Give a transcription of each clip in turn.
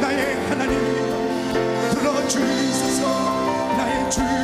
나의 하나님 들어주소서. 나의 주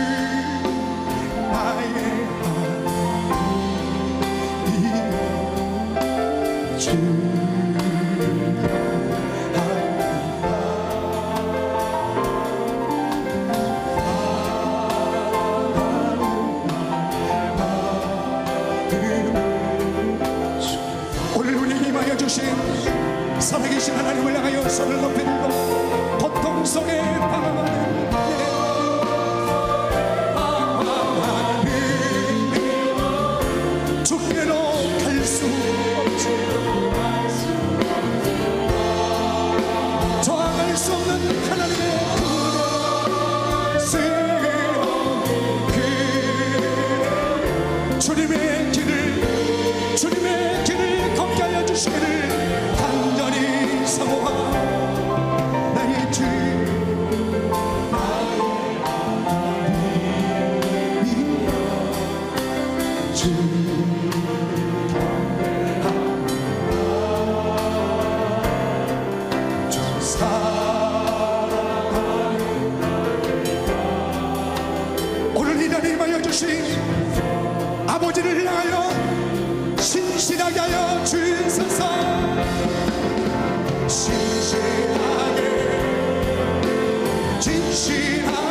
진실한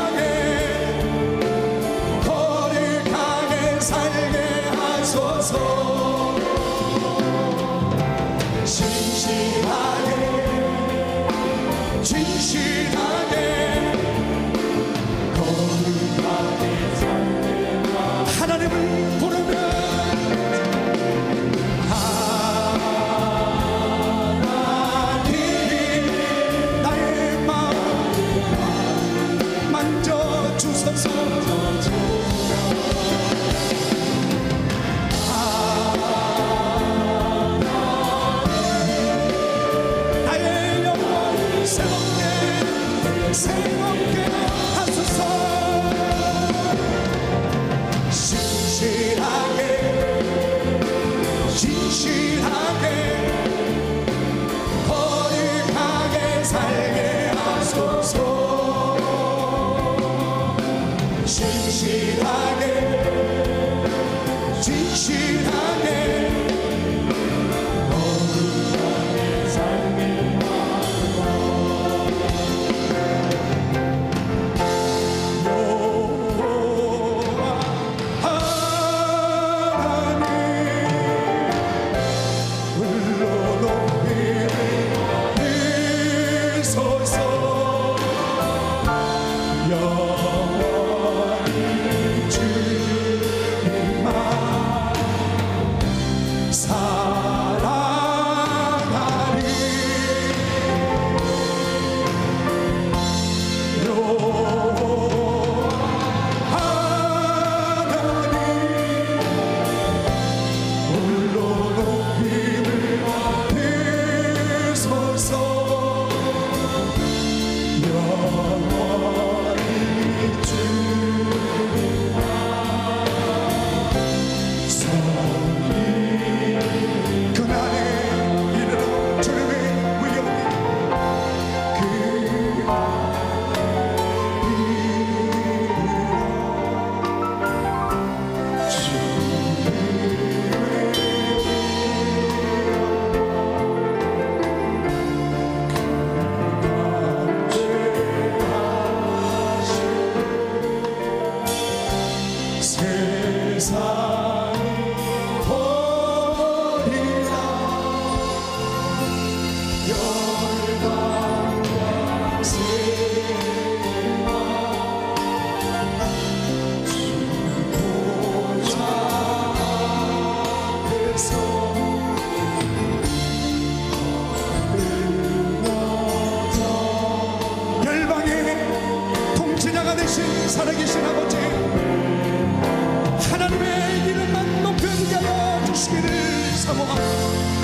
say okay. 살아계신 살아계신 아버지. 하나님의 이름만 높여 드려 주시기를 사모합니다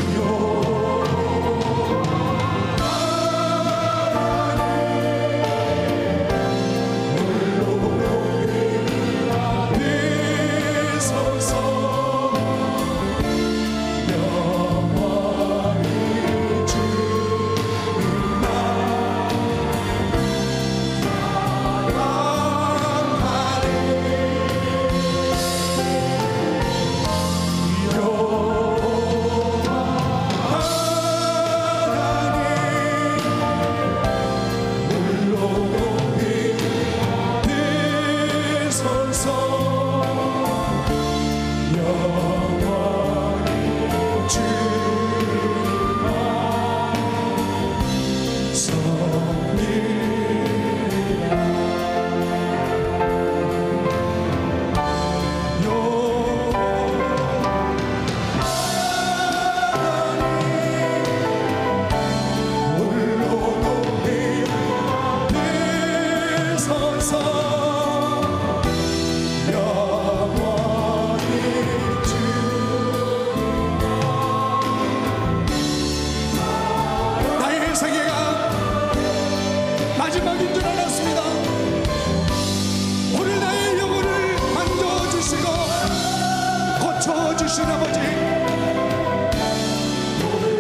주신 아버지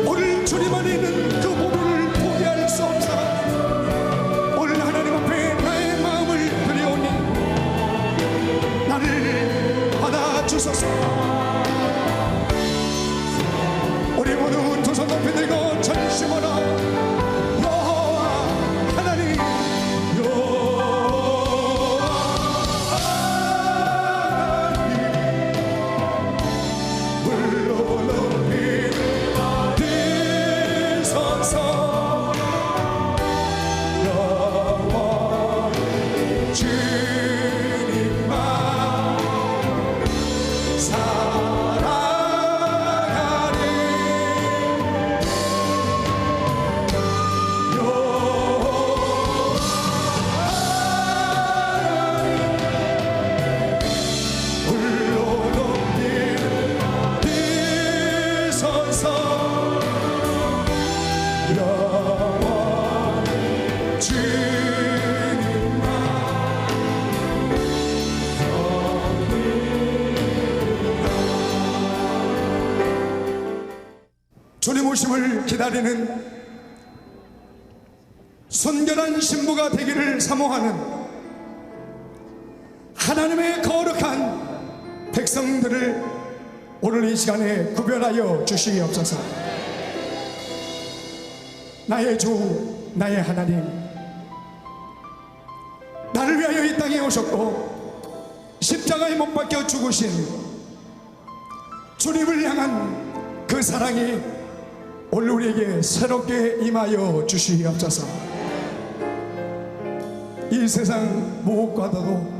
오늘 주님 안에 있는 거룩한 백성들을 오늘 이 시간에 구별하여 주시옵소서. 나의 주, 나의 하나님, 나를 위하여 이 땅에 오셨고 십자가에 못 박혀 죽으신 주님을 향한 그 사랑이 오늘 우리에게 새롭게 임하여 주시옵소서. 이 세상 무엇과도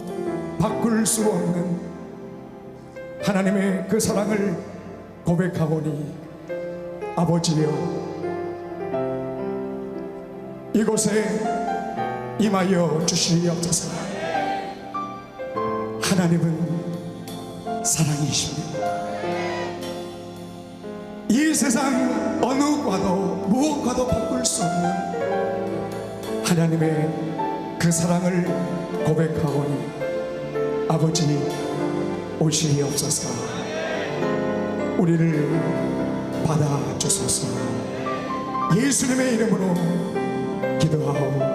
바꿀 수 없는 하나님의 그 사랑을 고백하오니 아버지여 이곳에 임하여 주시옵소서. 하나님은 사랑이십니다. 이 세상 어느 과도 무엇과도 바꿀 수 없는 하나님의 그 사랑을 고백하오니 아버지 오시옵소서 우리를 받아주소서. 예수님의 이름으로 기도하옵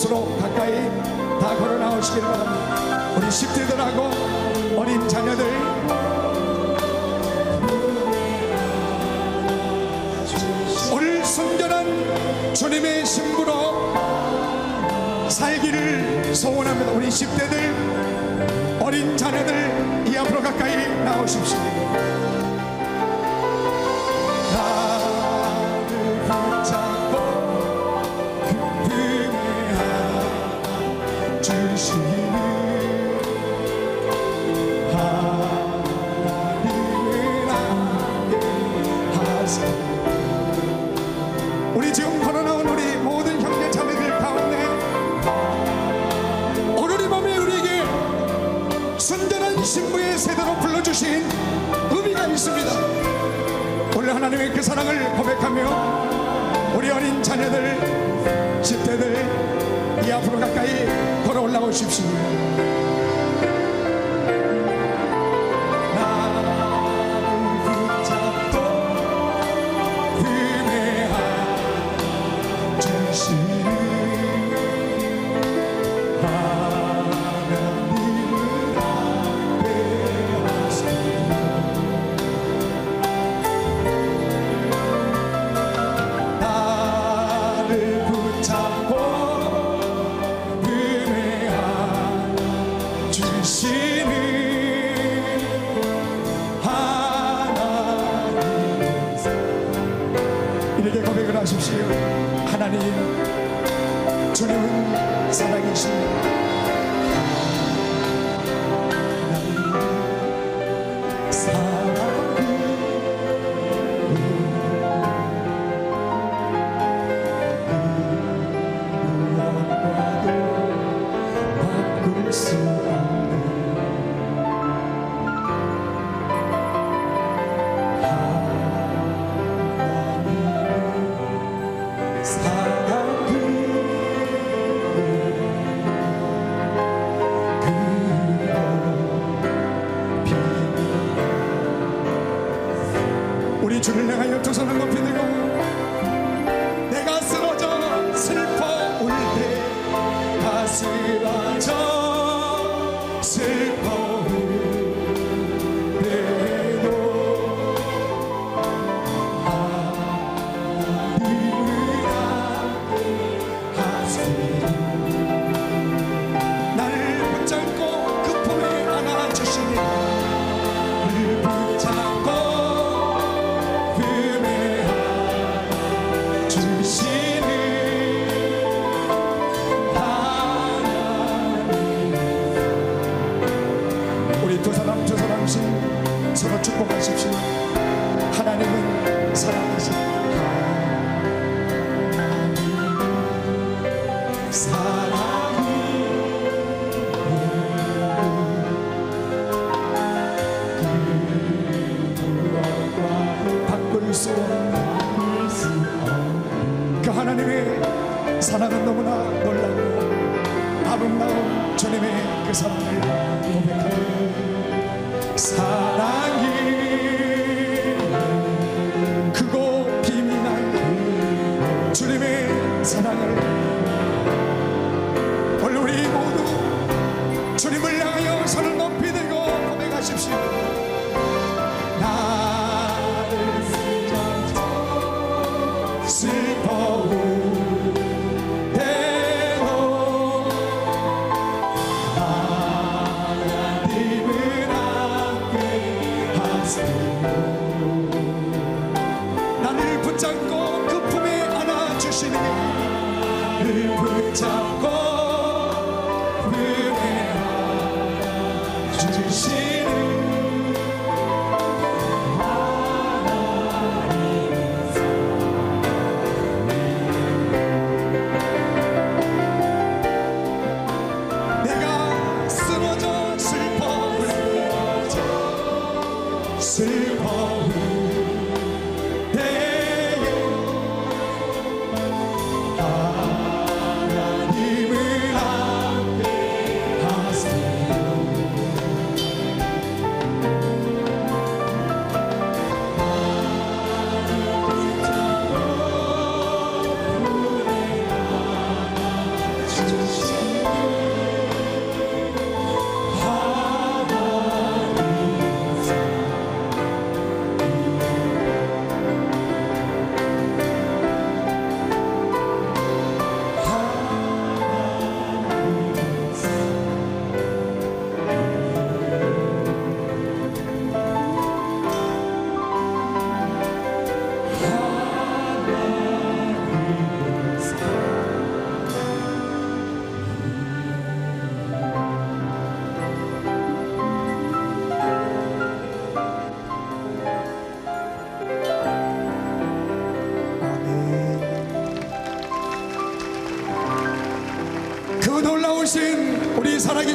곳으로 가까이 다 걸어 나오시길 바랍니다. 우리 10대들하고 어린 자녀들 오늘 순전한 주님의 신부로 살기를 소원합니다. 우리 10대들 어린 자녀들 이 앞으로 가까이 나오십시오. 주신 의미가 있습니다. 오늘 하나님의 그 사랑을 고백하며 우리 어린 자녀들, 집대들 이 앞으로 가까이 걸어 올라오십시오. 주시오 하나님 주님은 사랑이십니다. 성찬한번 펴. 그 사람 저 사람 씩 서로 축복하십시오. 주님을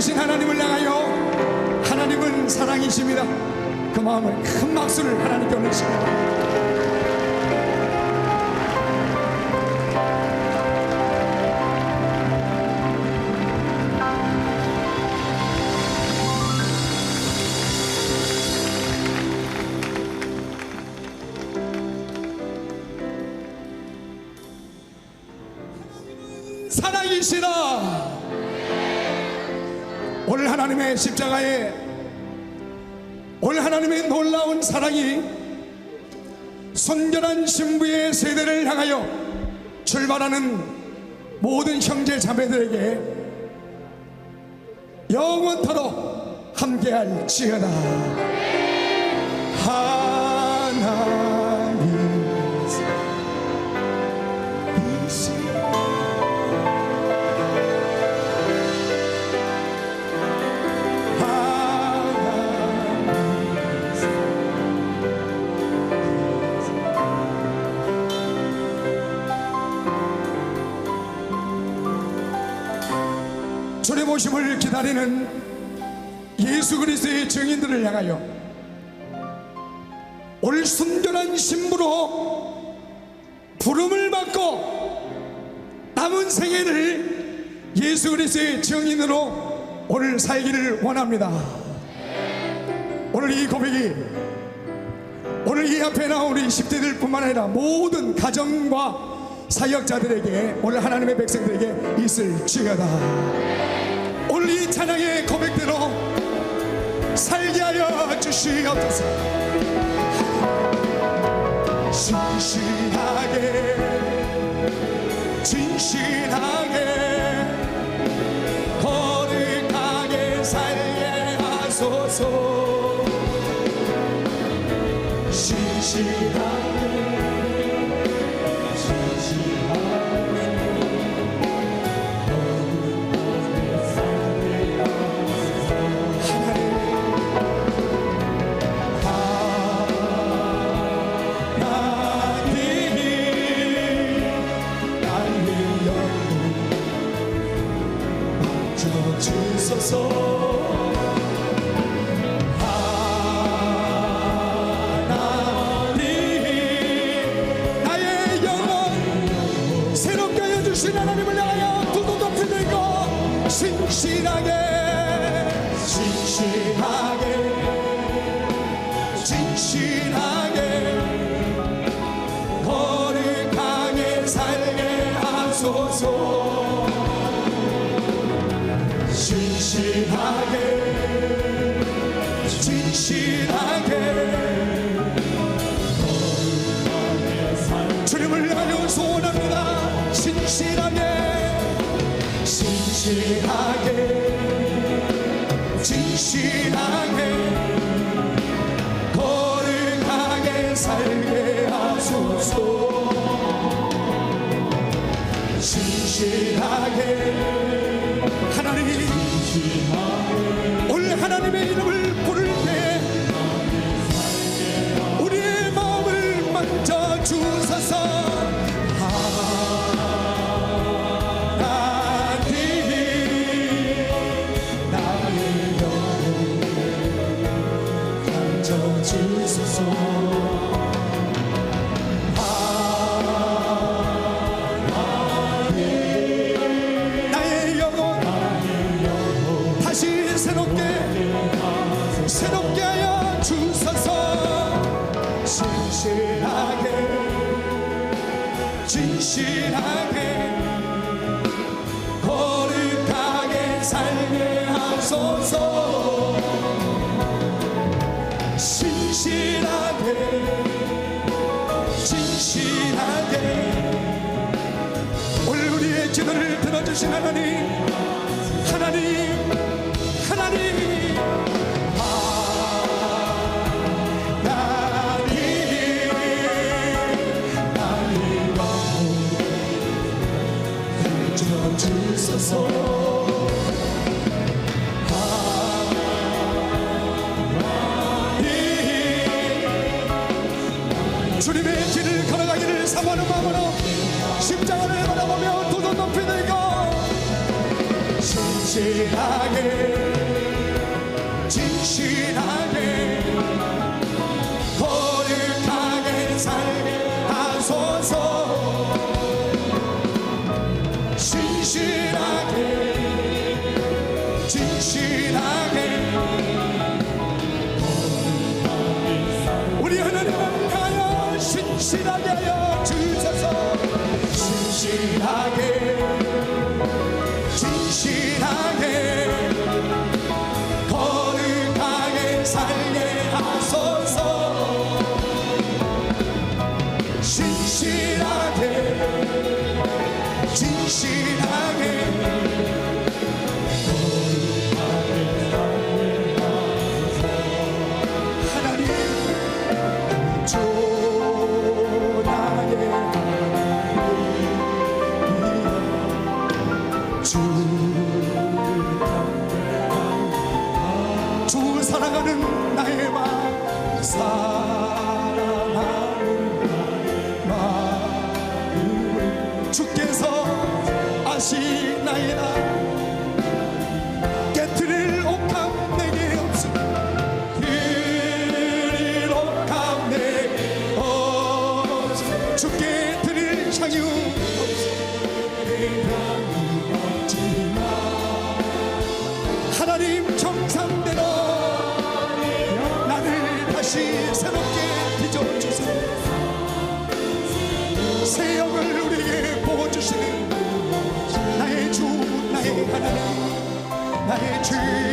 살아계신 하나님을 향하여 하나님은 사랑이십니다. 그 마음을 큰 박수를 하나님께 올리십니다. 사랑이시다. 오늘 하나님의 십자가에 오늘 하나님의 놀라운 사랑이 순결한 신부의 세대를 향하여 출발하는 모든 형제 자매들에게 영원토록 함께할 지어다 오심을 기다리는 예수 그리스도의 증인들을 향하여 올 순결한 신부로 부름을 받고 남은 생애를 예수 그리스도의 증인으로 오늘 살기를 원합니다. 오늘 이 고백이 오늘 이 앞에 나온 우리 10대들 뿐만 아니라 모든 가정과 사역자들에게 오늘 하나님의 백성들에게 있을 지어다 이 찬양의 고백대로 살게 하여 주시옵소서. 진실하게 진실하게 살게 하소서 진실하게 하나님. 오늘 진실하게 진실하게 거룩하게 살게 하소서. 진실하게 진실하게 오늘 우리의 기도를 들어주신 하나님 하나님 주님의 길을 걸어가기를 사모하는 마음으로 십자가를 바라보며 두손 높이 들고 진실하게 진실하게 신실하게 진실하게 주께 드릴 향유. 하나님 정상대로 나를 다시 새롭게 빚어주세요 새 영을 우리에게 부어주시는 나의 주 나의 하나님 나의 주